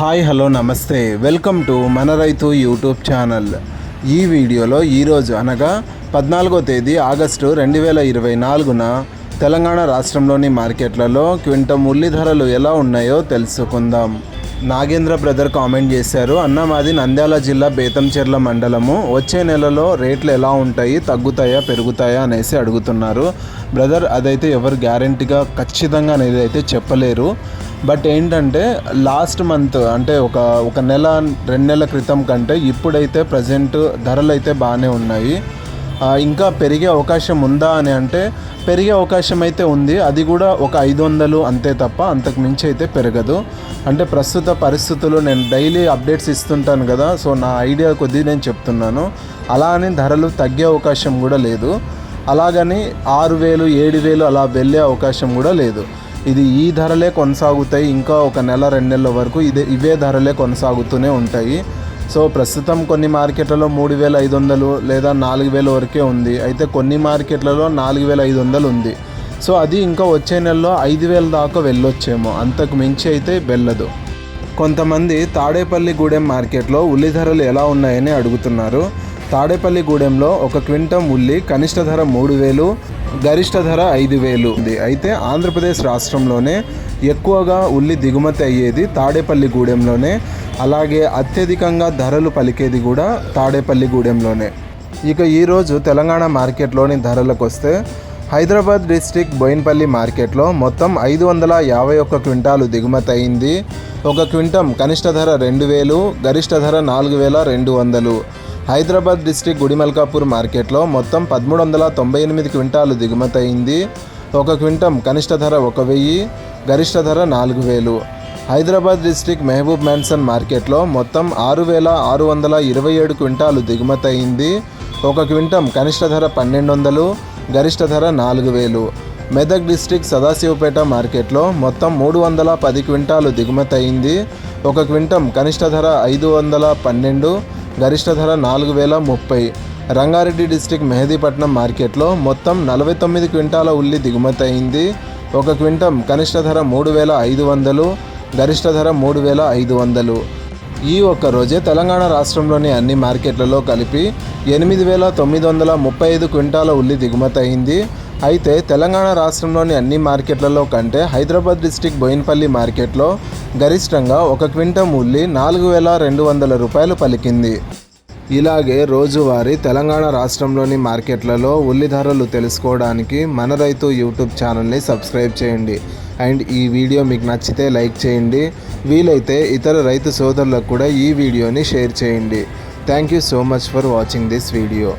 Hi hello namaste. Welcome to మన రైతు YouTube channel. ఈ వీడియోలో ఈరోజు అనగా పద్నాలుగో తేదీ ఆగస్టు రెండు వేల ఇరవై నాలుగున తెలంగాణ రాష్ట్రంలోని మార్కెట్లలో క్వింటం ఉల్లి ధరలు ఎలా ఉన్నాయో తెలుసుకుందాం. నాగేంద్ర బ్రదర్ కామెంట్ చేశారు అన్న మాది నంద్యాల జిల్లా బేతంచెర్ల మండలము. వచ్చే నెలలో రేట్లు ఎలా ఉంటాయి తగ్గుతాయా పెరుగుతాయా అనేసి అడుగుతున్నారు. బ్రదర్ అదైతే ఎవరు గ్యారంటీగా ఖచ్చితంగా అనేది అయితే చెప్పలేరు. బట్ ఏంటంటే లాస్ట్ మంత్ అంటే ఒక ఒక నెల రెండు నెలల క్రితం కంటే ఇప్పుడైతే ప్రజెంట్ ధరలు అయితే బాగానే ఉన్నాయి. ఇంకా పెరిగే అవకాశం ఉందా అని అంటే పెరిగే అవకాశం అయితే ఉంది. అది కూడా ఒక ఐదు వందలు అంతే తప్ప అంతకు మించి అయితే పెరగదు. అంటే ప్రస్తుత పరిస్థితులు నేను డైలీ అప్డేట్స్ ఇస్తుంటాను కదా సో నా ఐడియా కొద్దీ నేను చెప్తున్నాను. అలా అని ధరలు తగ్గే అవకాశం కూడా లేదు. అలాగని ఆరు వేలు ఏడు వేలు అలా వెళ్ళే అవకాశం కూడా లేదు. ఇది ఈ ధరలే కొనసాగుతాయి ఇంకా ఒక నెల రెండు నెలల వరకు ఇదే ఇవే ధరలే కొనసాగుతూనే ఉంటాయి. సో ప్రస్తుతం కొన్ని మార్కెట్లలో మూడు వేల ఐదు వందలు లేదా నాలుగు వేల వరకే ఉంది. అయితే కొన్ని మార్కెట్లలో నాలుగు వేల ఐదు వందలు ఉంది. సో అది ఇంకా వచ్చే నెలలో ఐదు వేల దాకా వెళ్ళొచ్చేమో. అంతకు మించి అయితే వెళ్ళదు. కొంతమంది తాడేపల్లిగూడెం మార్కెట్లో ఉల్లి ధరలు ఎలా ఉన్నాయని అడుగుతున్నారు. తాడేపల్లిగూడెంలో ఒక క్వింటం ఉల్లి కనిష్ట ధర మూడు వేలు గరిష్ట ధర ఐదు వేలు ఉంది. అయితే ఆంధ్రప్రదేశ్ రాష్ట్రంలోనే ఎక్కువగా ఉల్లి దిగుమతి అయ్యేది తాడేపల్లి గూడెంలోనే అలాగే అత్యధికంగా ధరలు పలికేది కూడా తాడేపల్లి గూడెంలోనే. ఇక ఈరోజు తెలంగాణ మార్కెట్లోని ధరలకు వస్తే హైదరాబాద్ డిస్టిక్ బోయిన్పల్లి మార్కెట్లో మొత్తం ఐదు వందల యాభై ఒక్క క్వింటాలు దిగుమతి అయింది. ఒక క్వింటం కనిష్ట ధర రెండు వేలు గరిష్ట ధర నాలుగు వేల రెండు వందలు. హైదరాబాద్ డిస్టిక్ గుడిమల్కాపూర్ మార్కెట్లో మొత్తం పదమూడు వందల తొంభై ఎనిమిది క్వింటాలు దిగుమతి అయింది ఒక క్వింటం కనిష్ట ధర ఒక వెయ్యి గరిష్ట ధర నాలుగు వేలు. హైదరాబాద్ డిస్టిక్ మెహబూబ్ మ్యాన్సన్ మార్కెట్లో మొత్తం ఆరు వేల ఆరు వందల ఇరవై ఏడు క్వింటాలు దిగుమతి అయింది ఒక క్వింటం కనిష్ట ధర పన్నెండు వందలు గరిష్ట ధర నాలుగు వేలు. మెదక్ డిస్టిక్ సదాశివపేట మార్కెట్లో మొత్తం మూడు వందల పది క్వింటాలు దిగుమతి అయింది ఒక క్వింటం కనిష్ట ధర ఐదు వందల పన్నెండు గరిష్ట ధర నాలుగు వేల ముప్పై. రంగారెడ్డి డిస్టిక్ మెహదీపట్నం మార్కెట్లో మొత్తం నలభై తొమ్మిది క్వింటాల ఉల్లి దిగుమతి అయింది. ఒక క్వింటం కనిష్ట ధర మూడు వేల ఐదు వందలు గరిష్ట ధర మూడు వేల ఐదు వందలు. ఈ ఒక్క రోజే తెలంగాణ రాష్ట్రంలోని అన్ని మార్కెట్లలో కలిపి ఎనిమిది వేల తొమ్మిది వందల ముప్పై ఐదు క్వింటాల ఉల్లి దిగుమతి అయింది. అయితే తెలంగాణ రాష్ట్రంలోని అన్ని మార్కెట్లలో కంటే హైదరాబాద్ డిస్టిక్ బోయిన్పల్లి మార్కెట్లో గరిష్టంగా ఒక క్వింటం ఉల్లి నాలుగు వేల రెండు వందల రూపాయలు పలికింది. ఇలాగే రోజువారీ తెలంగాణ రాష్ట్రంలోని మార్కెట్లలో ఉల్లి ధరలు తెలుసుకోవడానికి మన రైతు యూట్యూబ్ ఛానల్ని సబ్స్క్రైబ్ చేయండి. అండ్ ఈ వీడియో మీకు నచ్చితే లైక్ చేయండి. వీలైతే ఇతర రైతు సోదరులకు కూడా ఈ వీడియోని షేర్ చేయండి. Thank you so much for watching this video.